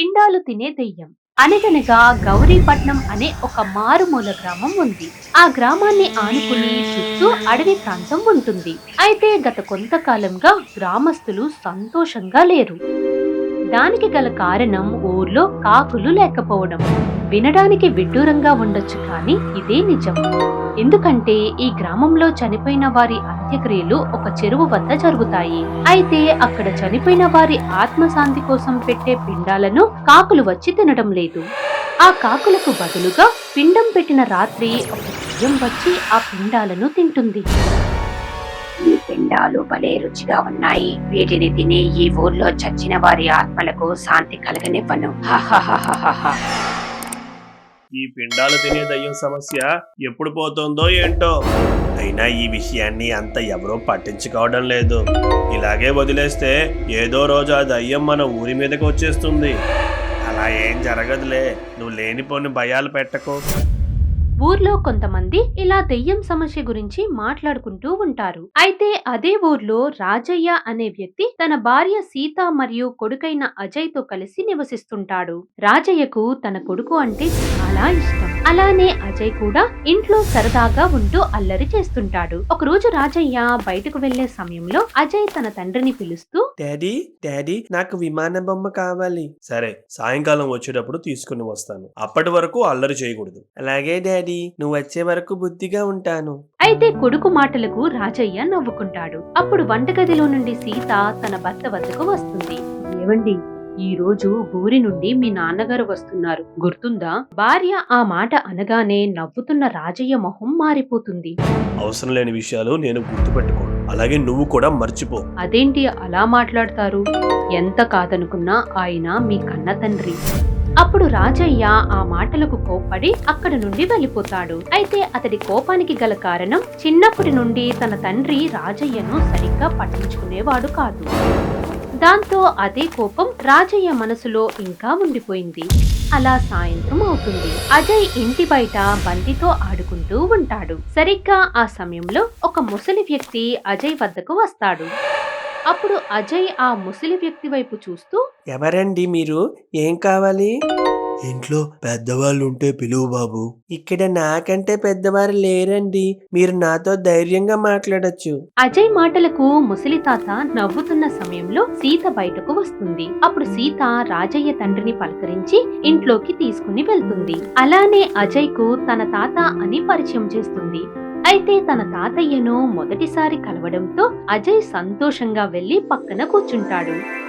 పిండాలు తినే దెయ్యం. అనగనగా గౌరీపట్నం అనే ఒక మారుమూల గ్రామం ఉంది. ఆ గ్రామాన్ని ఆనుకుని చుట్టూ అడవి ప్రాంతం ఉంటుంది. అయితే గత కొంతకాలంగా గ్రామస్తులు సంతోషంగా లేరు. దానికి గల కారణం ఊర్లో కాకులు లేకపోవడం. వినడానికి విడ్డూరంగా ఉండొచ్చు కానీ ఇదే నిజం. ఎందుకంటే ఈ గ్రామంలో చనిపోయిన వారి అంత్యక్రియలు ఒక చెరువు వద్ద జరుగుతాయి. అయితే అక్కడ చనిపోయిన వారి ఆత్మశాంతి కోసం పెట్టే పిండాలను కాకులు వచ్చి తినడం లేదు. ఆ కాకులకు బదులుగా పిండం పెట్టిన రాత్రి ఒక దెయ్యం వచ్చి ఆ పిండాలను తింటుంది. పిండాలు భలే రుచిగా ఉన్నాయి. వీటిని తిని ఈ ఊర్లో చచ్చిన వారి ఆత్మలకు శాంతి కలగనివ్వను. ఈ పిండాలు తినే దయ్యం సమస్య ఎప్పుడు పోతుందో ఏంటో. అయినా ఈ విషయాన్ని అంత ఎవరూ పట్టించుకోవడం లేదు. ఇలాగే వదిలేస్తే ఏదో రోజు ఆ దయ్యం మన ఊరి మీదకి వచ్చేస్తుంది. అలా ఏం జరగదులే. నువ్వు లేనిపోని భయాలు పెట్టకు. ఊర్లో కొంతమంది ఇలా దెయ్యం సమస్య గురించి మాట్లాడుకుంటూ ఉంటారు. అయితే అదే ఊర్లో రాజయ్య అనే వ్యక్తి తన భార్య సీత మరియు కొడుకైన అజయ్తో కలిసి నివసిస్తుంటాడు. రాజయ్యకు తన కొడుకు అంటే చాలా ఇష్టం. అలానే అజయ్ కూడా ఇంట్లో సరదాగా ఉంటూ అల్లరి చేస్తుంటాడు. ఒకరోజు రాజయ్య బయటకు వెళ్ళే సమయంలో అజయ్ తన తండ్రిని పిలుస్తూ డాడీ డాడీ నాకు విమాన బొమ్మ కావాలి. సరే సాయంకాలం వచ్చేటప్పుడు తీసుకుని వస్తాను. అప్పటి వరకు అల్లరి చేయకూడదు. అలాగే డాడీ నువ్వు వచ్చే వరకు బుద్ధిగా ఉంటాను. అయితే కొడుకు మాటలకు రాజయ్య నవ్వుకుంటాడు. అప్పుడు వంటగదిలో నుండి సీత తన భర్త వద్దకు వస్తుంది. ఏవండి? ఈ రోజు ఊరి నుండి మీ నాన్నగారు వస్తున్నారు. గుర్తుందా? భార్య ఆ మాట అనగానే నవ్వుతున్న రాజయ్య మొహం మారిపోతుంది. అవసరం లేని విషయాలు నేను గుర్తుపెట్టుకో అలాగే నువ్వు కూడా మర్చిపో. అదేంటి అలా మాట్లాడతారు? ఎంత కాదనుకున్నా ఆయన మీ కన్న తండ్రి. అప్పుడు రాజయ్య ఆ మాటలకు కోప్పడి అక్కడ నుండి వెళ్ళిపోతాడు. అయితే అతడి కోపానికి గల కారణం చిన్నప్పటి నుండి తన తండ్రి రాజయ్యను సరిగ్గా పట్టించుకునేవాడు కాదు. దాంతో అదే కోపం రాజయ్య మనసులో ఇంకా ఉండిపోయింది. అలా సాయంత్రం అవుతుంది. అజయ్ ఇంటి బయట బంతితో ఆడుకుంటూ ఉంటాడు. సరిగ్గా ఆ సమయంలో ఒక ముసలి వ్యక్తి అజయ్ వద్దకు వస్తాడు. అప్పుడు అజయ్ ఆ ముసలి వ్యక్తి వైపు చూస్తూ ఎవరండి మీరు? ఏం కావాలి? ఇంట్లో పెద్దవాళ్ళు ఉంటే పిలువు బాబు. ఇక్కడ నాకంటే పెద్దవారు లేరండి. మీరు నాతో ధైర్యంగా మాట్లాడొచ్చు. అజయ్ మాటలకు ముసలి తాత నవ్వుతున్న సమయంలో సీత బయటకు వస్తుంది. అప్పుడు సీత రాజయ్య తండ్రిని పలకరించి ఇంట్లోకి తీసుకుని వెళ్తుంది. అలానే అజయ్కు తన తాత అని పరిచయం చేస్తుంది. అయితే తన తాతయ్యను మొదటిసారి కలవడంతో అజయ్ సంతోషంగా వెళ్ళి పక్కన కూర్చుంటాడు.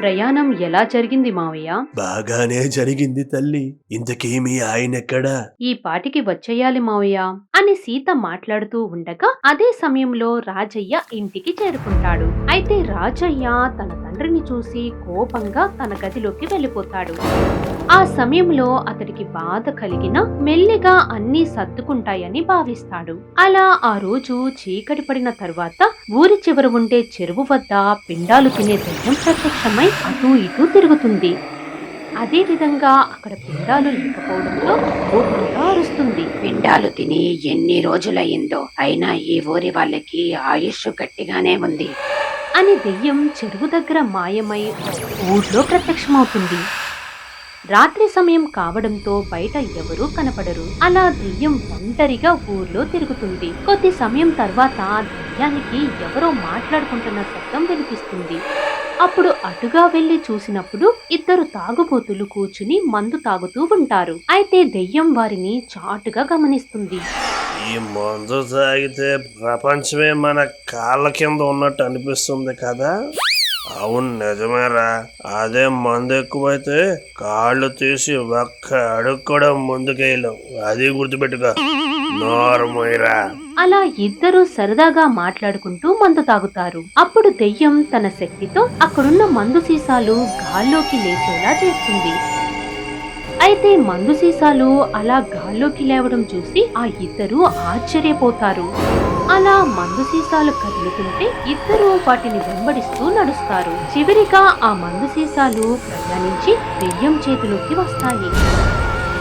ప్రయాణం ఎలా జరిగింది మావయ్య? బాగానే జరిగింది తల్లి. ఇంతకేమి ఆయన ఎక్కడా ఈ పాటికి వచ్చేయాలి మావయ్య అని సీత మాట్లాడుతూ ఉండగా అదే సమయంలో రాజయ్య ఇంటికి చేరుకుంటాడు. అయితే రాజయ్య తన తండ్రిని చూసి కోపంగా తన గదిలోకి వెళ్ళిపోతాడు. ఆ సమయంలో అతడికి బాధ కలిగిన మెల్లిగా అన్నీ సర్దుకుంటాయని భావిస్తాడు. అలా ఆ రోజు చీకటి పడిన తరువాత ఊరి చివర ఉండే చెరువు వద్ద పిండాలు తినే దయ్యం ప్రత్యక్షమై అటూ ఇటూ తిరుగుతుంది. అదే విధంగా అక్కడ పిండాలు లేకపోవడంతో కోపంగా అరుస్తుంది. పిండాలు తిని ఎన్ని రోజులయ్యిందో అయినా ఈ ఊరి వాళ్ళకి ఆయుష్ గట్టిగానే ఉంది. అని దెయ్యం చెరువు దగ్గర మాయమై ఊర్లో ప్రత్యక్షమవుతుంది. రాత్రి సమయం కావడంతో బయట ఎవరూ కనపడరు. అలా దెయ్యం ఒంటరిగా ఊర్లో తిరుగుతుంది. కొద్ది సమయం తర్వాత దెయ్యానికి ఎవరో మాట్లాడుకుంటున్న శబ్దం వినిపిస్తుంది. అప్పుడు అటుగా వెళ్ళి చూసినప్పుడు ఇద్దరు తాగుబోతులు కూర్చుని మందు తాగుతూ ఉంటారు. అయితే దెయ్యం వారిని చాటుగా గమనిస్తుంది. ఈ మందు తాగితే ప్రపంచమే మన కాళ్ళ కింద ఉన్నట్టు అనిపిస్తుంది కదా? అవును నిజమేరా. అదే మందు ఎక్కువైతే కాళ్ళు తీసి ఒక్క అడుగు కూడా ముందుకేయలేం అది గుర్తుపెట్టుకో. నోరమోయరా అలా ఇద్దరూ సరదాగా మాట్లాడుకుంటూ మందు తాగుతారు. అప్పుడు దెయ్యం తన శక్తితో అక్కడున్న మందు సీసాలు గాల్లోకి లేచేలా చేస్తుంది. అయితే మందు సీసాలు అలా గాల్లోకి లేవడం చూసి ఆ ఇద్దరు ఆశ్చర్యపోతారు. అలా మందు సీసాలు కదులుతుంటే ఇద్దరు వాటిని వెంబడిస్తూ నడుస్తారు. చివరిగా ఆ మందు సీసాలు ప్రయాణించి దెయ్యం చేతిలోకి వస్తాయి.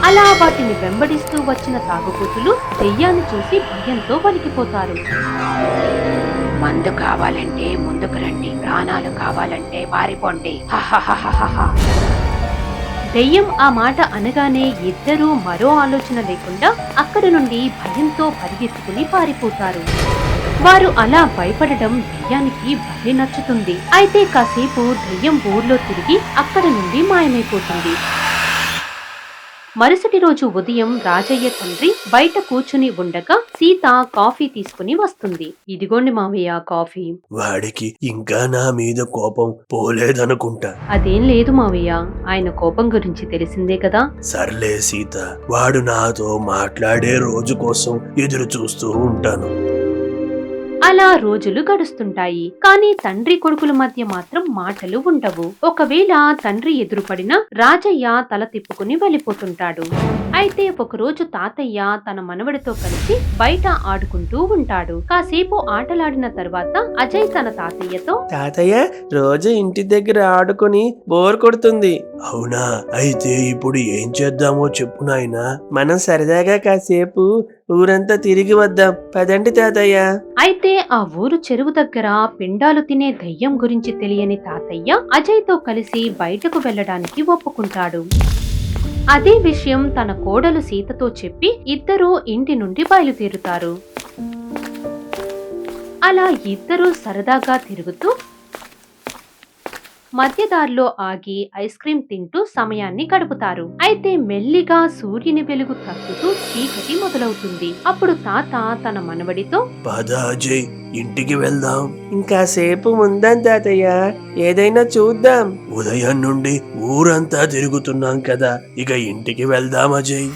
అలా వాటిని వెంబడిస్తూ వచ్చిన తాగుబోతులు దెయ్యాన్ని చూసి భయంతో వణికిపోతారు. మందు కావాలంటే ముందుకు రండి ప్రాణాలు కావాలంటే పారిపోండి. దెయ్యం ఆ మాట అనగానే ఇద్దరూ మరో ఆలోచన లేకుండా అక్కడి నుండి భయంతో పరిగెత్తుకుని పారిపోతారు. వారు అలా భయపడడం దెయ్యానికి భలే నచ్చుతుంది. అయితే కాసేపు దెయ్యం ఊర్లో తిరిగి అక్కడి నుండి మాయమైపోతుంది. మరుసటి రోజు ఉదయం రాజయ్య తండ్రి బయట కూర్చుని ఉండగా సీత కాఫీ తీసుకుని వస్తుంది. ఇదిగోండి మావయ్య కాఫీ. వాడికి ఇంకా నా మీద కోపం పోలేదనుకుంటా. అదేం లేదు మావయ్య. ఆయన కోపం గురించి తెలిసిందే కదా. సర్లే సీత వాడు నాతో మాట్లాడే రోజు కోసం ఎదురు చూస్తూ ఉంటాను. అలా రోజులు గడుస్తుంటాయి. కానీ తండ్రి కొడుకుల మధ్య మాత్రం మాటలు ఉండవు. ఒకవేళ తండ్రి ఎదురుపడినా రాజయ్య తల తిప్పుకుని వెళ్ళిపోతుంటాడు. అయితే ఒకరోజు తాతయ్య తన మనవడితో కలిసి బయట ఆడుకుంటూ ఉంటాడు. కాసేపు ఆటలాడిన తర్వాత అజయ్ తన తాతయ్యతో తాతయ్య రోజు ఇంటి దగ్గర ఆడుకొని బోర్ కొడుతుంది. అవునా? అయితే ఇప్పుడు ఏం చేద్దామో చెప్పు నాయనా. మనం సరదాగా కాసేపు ఊరంతా తిరిగి వద్దాం. పదండి తాతయ్య. అయితే ఆ ఊరు చెరువు దగ్గర పిండాలు తినే దయ్యం గురించి తెలియని తాతయ్య అజయ్తో కలిసి బయటకు వెళ్ళడానికి ఒప్పుకుంటాడు. అదే విషయం తన కోడలు సీతతో చెప్పి ఇద్దరూ ఇంటి నుండి బయలుదేరుతారు. అలా ఇద్దరూ సరదాగా తిరుగుతూ మధ్యదారిలో ఆగి ఐస్ క్రీం తింటూ సమయాన్ని గడుపుతారు. అయితే మెల్లిగా సూర్యుని వెలుగు తగ్గుతూ చీకటి మొదలవుతుంది. అప్పుడు తాత తన మనవడితో పద అజయ్ ఇంటికి వెళ్దాం. ఇంకాసేపు ముందాం తాతయ్య. ఏదైనా చూద్దాం. ఉదయం నుండి ఊరంతా తిరుగుతున్నాం కదా. ఇక ఇంటికి వెళ్దాం అజయ్.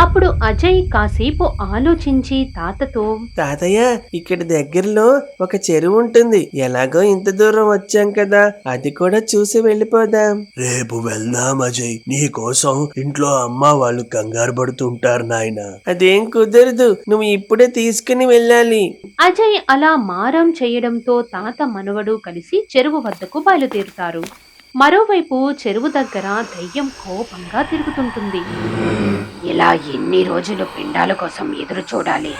అప్పుడు అజయ్ కాసేపు ఆలోచించి తాతతో తాతయ్య ఇక్కడ దగ్గరలో ఒక చెరువు ఉంటుంది. ఎలాగో ఇంత దూరం వచ్చాం కదా. అది కూడా చూసి వెళ్ళిపోదాం. రేపు వెళ్దాం అజయ్. నీ కోసం ఇంట్లో అమ్మ వాళ్ళు కంగారు పడుతుంటారు నాయనా. అదేం కుదరదు. నువ్వు ఇప్పుడే తీసుకుని వెళ్ళాలి. అజయ్ అలా మారం చేయడంతో తాత మనవడు కలిసి చెరువు వద్దకు బయలుదేరుతారు. మరోవైపు చెరువు దగ్గర దయ్యం కోపంగా తిరుగుతుంటుంది. ఇలా ఎన్ని రోజులు పిండాల కోసం ఎదురు చూడాలి?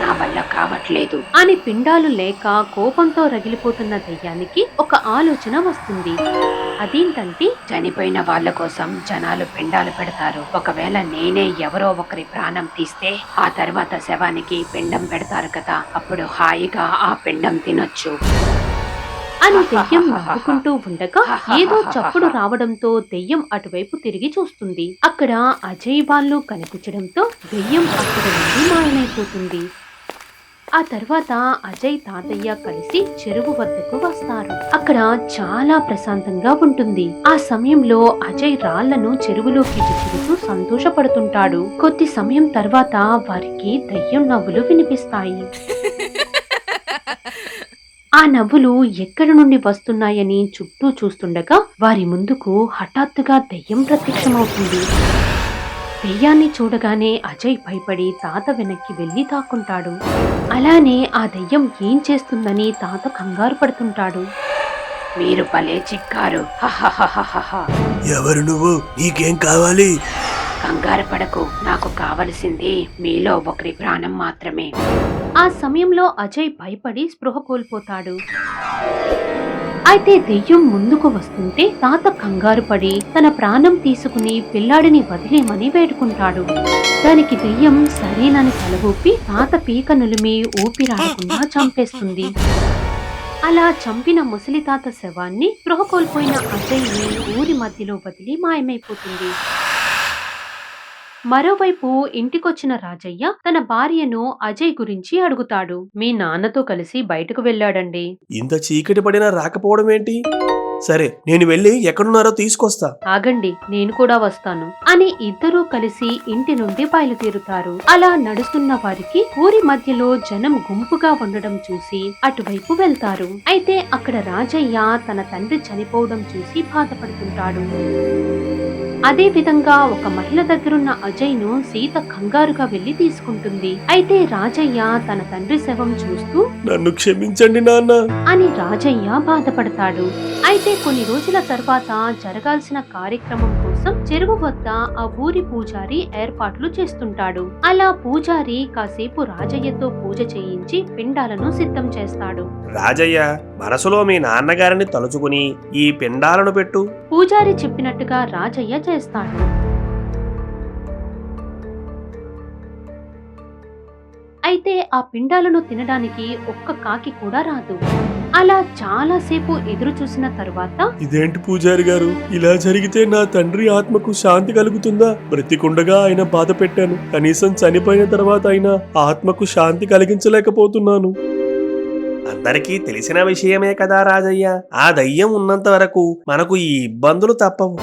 నా వల్ల కావట్లేదు. అని పిండాలు లేక కోపంతో రగిలిపోతున్న దయ్యానికి ఒక ఆలోచన వస్తుంది. అదేంటంటే చనిపోయిన వాళ్ళ కోసం జనాలు పిండాలు పెడతారు. ఒకవేళ నేనే ఎవరో ఒకరి ప్రాణం తీస్తే ఆ తర్వాత శవానికి పిండం పెడతారు కదా అప్పుడు హాయిగా ఆ పిండం తినొచ్చు. అని దెయ్యం నవ్వుకుంటూ ఉండగా ఏదో చప్పుడు రావడంతో దెయ్యం అటువైపు తిరిగి చూస్తుంది. అక్కడ అజయ్ వాళ్ళు కనిపించడంతో దెయ్యం అక్కడ నుండి మాయమైపోతుంది. ఆ తర్వాత అజయ్ తాతయ్య కలిసి చెరువు వద్దకు వస్తారు. అక్కడ చాలా ప్రశాంతంగా ఉంటుంది. ఆ సమయంలో అజయ్ రాళ్ళను చెరువులోకి విసురుతూ సంతోషపడుతుంటాడు. కొద్ది సమయం తర్వాత వారికి దయ్యం నవ్వులు వినిపిస్తాయి. ఆ నవ్వులు ఎక్కడి నుండి వస్తున్నాయని చుట్టూ చూస్తుండగా వారి ముందుకు హఠాత్తుగా దెయ్యం ప్రత్యక్షమవుతుంది. దెయ్యాన్ని చూడగానే అజయ్ భయపడి తాత వెనక్కి వెళ్ళి తాక్కుంటాడు అలానే ఆ దెయ్యం ఏం చేస్తుందని తాత కంగారు పడుతుంటాడు. మీరు భలే చిక్కారు. ఎవరు నువ్వు? నీకేం కావాలి? కంగారు పడకు. నాకు కావలసింది మీలో ఒకరి ప్రాణం మాత్రమే. ఆ సమయంలో అజయ్ భయపడి స్పృహ కోల్పోతాడు. అయితే దెయ్యం ముందుకు వస్తుంటే తాత కంగారు పడి తన ప్రాణం తీసుకుని పిల్లాడిని వదిలేమని వేడుకుంటాడు. దానికి దెయ్యం సరేనని తలవూపి తాత పీక నులిమి ఊపిరాడకుండా చంపేస్తుంది. అలా చంపిన ముసలి తాత శవాన్ని స్పృహ కోల్పోయిన అజయ్ని ఊరి మధ్యలో వదిలి మాయమైపోతుంది. మరోవైపు ఇంటికొచ్చిన రాజయ్య తన భార్యను అజయ్ గురించి అడుగుతాడు. మీ నాన్నతో కలిసి బయటకు వెళ్ళాడండి. ఇంత చీకటి పడినా రాకపోవడం ఏంటి సరే నేను వెళ్ళి ఎక్కడున్నారో తీసుకొస్తా. ఆగండి నేను కూడా వస్తాను అని ఇద్దరూ కలిసి ఇంటి నుండి బయలుదేరుతారు. అలా నడుస్తున్న వారికి ఊరి మధ్యలో జనం గుంపుగా ఉండడం చూసి అటువైపు వెళ్తారు. అయితే అక్కడ రాజయ్య తన తండ్రి చనిపోవడం చూసి బాధపడుతుంటాడు. అదే విధంగా ఒక మహిళ దగ్గరున్న అజయ్ను సీత కంగారుగా వెళ్ళి తీసుకుంటుంది. అయితే రాజయ్య తన తండ్రి శవం చూస్తూ నన్ను క్షమించండి నాన్న. అని రాజయ్య బాధపడతాడు. అయితే కొన్ని రోజుల తర్వాత జరగాల్సిన కార్యక్రమం కోసం చెరువు వద్ద ఆ ఊరి పూజారి ఏర్పాట్లు చేస్తుంటాడు. అలా పూజారి కాసేపు రాజయ్యతో పూజ చేయించి పిండాలను సిద్ధం చేస్తాడు. రాజయ్య మనసులో మీ నాన్నగారిని తలుచుకుని ఈ పిండాలను పెట్టు. పూజారి చెప్పినట్టుగా రాజయ్య చేస్తాడు. అయితే ఆ పిండాలను తినడానికి ఒక్క కాకి కూడా రాదు. అలా చాలాసేపు ఎదురు చూసిన తరువాత ఇదేంటి పూజారి గారు? ఇలా జరిగితే నా తండ్రి ఆత్మకు శాంతి కలుగుతుందా? బ్రతికుండగా ఆయన బాధ పెట్టాను. కనీసం చనిపోయిన తర్వాత అయినా ఆత్మకు శాంతి కలిగించలేకపోతున్నాను. అందరికీ తెలిసిన విషయమే కదా రాజయ్య. ఆ దయ్యం ఉన్నంత వరకు మనకు ఈ ఇబ్బందులు తప్పవు.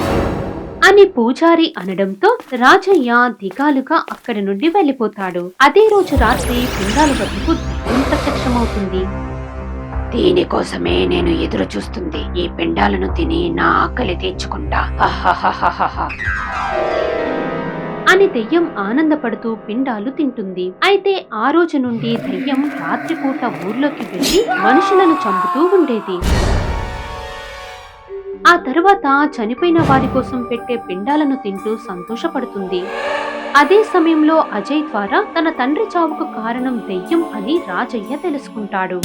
అని పూజారి అనడంతో రాజయ్య దిగాలుగా అక్కడి నుండి వెళ్ళిపోతాడు. అదే రోజు రాత్రి పిండాల వద్దకు దయ్యం ప్రత్యక్షమవుతుంది దీనికోసమే నేను ఎదురు చూస్తుంది. ఈ పిండాలను తిని నా ఆకలి తీర్చుకుంటా. అని దెయ్యం ఆనందపడుతూ పిండాలు తింటుంది. అయితే ఆ రోజు నుండి దెయ్యం రాత్రిపూట ఊర్లోకి వెళ్ళి మనుషులను చంపుతూ ఉండేది. ఆ తర్వాత చనిపోయిన వారి కోసం పెట్టే పిండాలను తింటూ సంతోషపడుతుంది. అదే సమయంలో అజయ్ ద్వారా తన తండ్రి చావుకు కారణం దెయ్యం అని రాజయ్య తెలుసుకుంటాడు.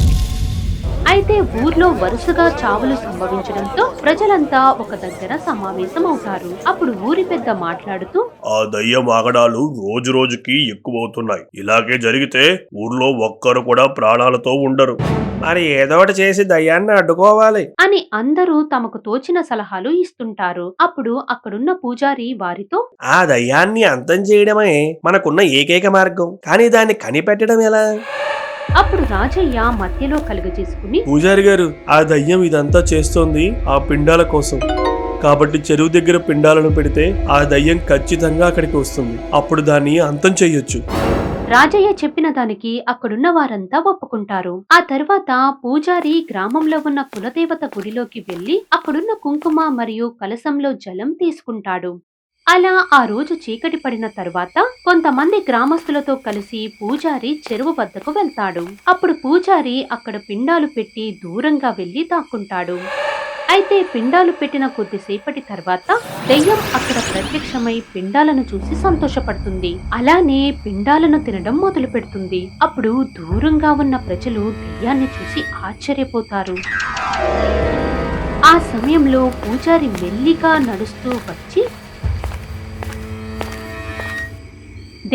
అయితే ఊర్లో వరుసగా చావులు సంభవించడంతో ప్రజలంతా ఒక దగ్గర సమావేశం అవుతారు అప్పుడు ఊరి పెద్ద మాట్లాడుతూ ఆ దయ్యం ఆగడాలు రోజు రోజుకి ఎక్కువవుతున్నాయి. ఇలాగే జరిగితే ఊర్లో ఒక్కరు కూడా ప్రాణాలతో ఉండరు. మరి ఏదో ఒకటి చేసి దయ్యాన్ని అడ్డుకోవాలి. అని అందరూ తమకు తోచిన సలహాలు ఇస్తుంటారు. అప్పుడు అక్కడున్న పూజారి వారితో ఆ దయ్యాన్ని అంతం చేయడమే మనకున్న ఏకైక మార్గం. కానీ దాన్ని కనిపెట్టడం ఎలా? అప్పుడు రాజయ్య మధ్యలో కలుగజేసుకుని పూజారి గారు ఆ దయ్యం ఇదంతా చేస్తోంది ఆ పిండాల కోసం. కాబట్టి చెరువు దగ్గర పిండాలను పెడితే ఆ దయ్యం ఖచ్చితంగా అక్కడికి వస్తుంది. అప్పుడు దాన్ని అంతం చెయ్యొచ్చు రాజయ్య చెప్పిన దానికి అక్కడున్న వారంతా ఒప్పుకుంటారు. ఆ తర్వాత పూజారి గ్రామంలో ఉన్న కులదేవత గుడిలోకి వెళ్ళి అక్కడున్న కుంకుమ మరియు కలశంలో జలం తీసుకుంటాడు. అలా ఆ రోజు చీకటి పడిన తరువాత కొంతమంది గ్రామస్తులతో కలిసి పూజారి చెరువు వద్దకు వెళ్తాడు. అప్పుడు పూజారి అక్కడ పిండాలు పెట్టి దూరంగా వెళ్ళి దాక్కుంటాడు. అయితే పిండాలు పెట్టిన కొద్దిసేపటి తర్వాత దెయ్యం అక్కడ ప్రత్యక్షమై పిండాలను చూసి సంతోషపడుతుంది. అలానే పిండాలను తినడం మొదలు పెడుతుంది అప్పుడు దూరంగా ఉన్న ప్రజలు దెయ్యాన్ని చూసి ఆశ్చర్యపోతారు. ఆ సమయంలో పూజారి మెల్లిగా నడుస్తూ వచ్చి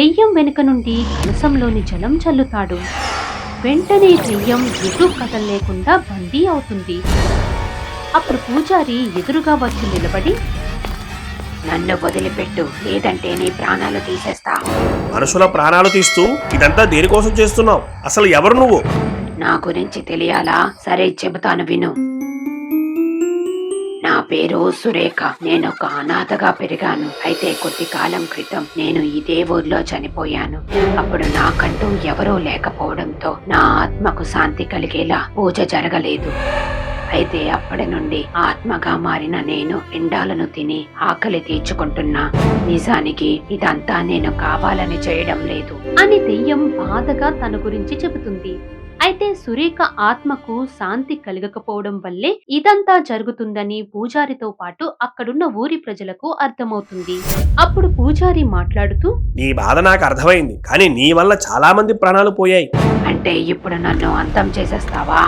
దెయ్యం వెనుక నుండి కలసంలోని జలం చల్లుతాడు. వెంటనే దెయ్యం ఎటు కదలలేకుండా బందీ అవుతుంది. అప్పుడు పూజారి ఎదురుగా వచ్చి నిలబడి నన్ను వదిలిపెట్టు. లేదంటే నీ ప్రాణాలు తీసేస్తా. మనుషుల ప్రాణాలు తీస్తూ ఇదంతా దేనికోసం చేస్తున్నావు? అసలు ఎవరు నువ్వు? నా గురించి తెలియాలా? సరే చెబుతాను విను. పేరు సురేఖ. నేను ఒక అనాథగా పెరిగాను. అయితే కొద్ది కాలం క్రితం నేను ఇదే ఊర్లో చనిపోయాను. అప్పుడు నాకంటూ ఎవరూ లేకపోవడంతో నా ఆత్మకు శాంతి కలిగేలా పూజ జరగలేదు. అయితే అప్పటి నుండి ఆత్మగా మారిన నేను ఎండాలను తిని ఆకలి తీర్చుకుంటున్నా. నిజానికి ఇదంతా నేను కావాలని చేయడం లేదు. అని దెయ్యం బాధగా తన గురించి చెబుతుంది. అయితే సురేఖ ఆత్మకు శాంతి కలగకపోవడం వల్లే ఇదంతా జరుగుతుందని పూజారితో పాటు అక్కడున్న ఊరి ప్రజలకు అర్థమవుతుంది. అప్పుడు పూజారి మాట్లాడుతూ నీ బాధ నాకు అర్థమైంది కానీ నీ వల్ల చాలా మంది ప్రాణాలు పోయాయి. అంటే ఇప్పుడు నన్ను అంతం చేసేస్తావా?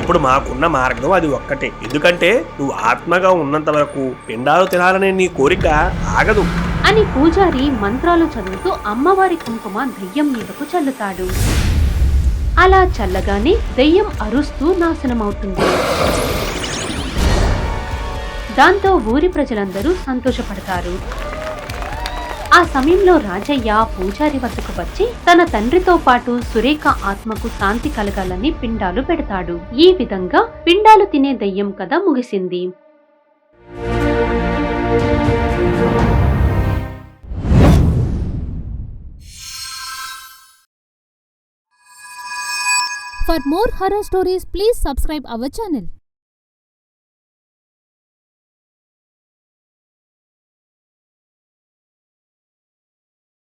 ఇప్పుడు మాకున్న మార్గం అది ఒక్కటే. ఎందుకంటే నువ్వు ఆత్మగా ఉన్నంత వరకు పిండాలు తినాలనే నీ కోరిక ఆగదు. అని పూజారి మంత్రాలు చదువుతూ అమ్మవారి కుంకుమ దెయ్యం మీదకు చల్లుతాడు. అలా చల్లగానే దెయ్యం అరుస్తూ నాశనమవుతుంది. దాంతో ఊరి ప్రజలందరూ సంతోషపడతారు. ఆ సమయంలో రాజయ్య పూజారి వద్దకు వచ్చి తన తండ్రితో పాటు సురేఖ ఆత్మకు శాంతి కలగాలని పిండాలు పెడతాడు. ఈ విధంగా పిండాలు తినే దయ్యం కథ ముగిసింది. For more horror stories, please subscribe our channel.